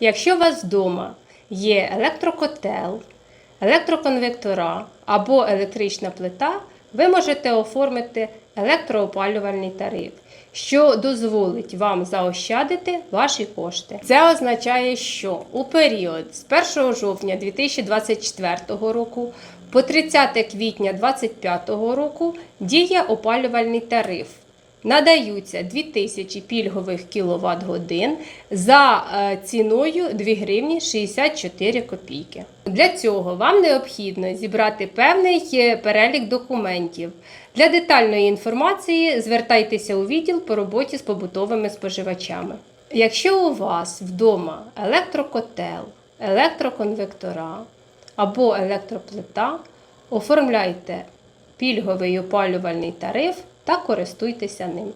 Якщо у вас вдома є електрокотел, електроконвектора або електрична плита, ви можете оформити електроопалювальний тариф, що дозволить вам заощадити ваші кошти. Це означає, що у період з 1 жовтня 2024 року по 30 квітня 2025 року діє опалювальний тариф. Надаються 2000 пільгових кіловат годин за е, ціною 2 гривні 64 копійки. Для цього вам необхідно зібрати певний е, перелік документів. Для детальної інформації звертайтеся у відділ по роботі з побутовими споживачами. Якщо у вас вдома електрокотел, електроконвектора або електроплита, оформляйте пільговий опалювальний тариф та користуйтеся ним.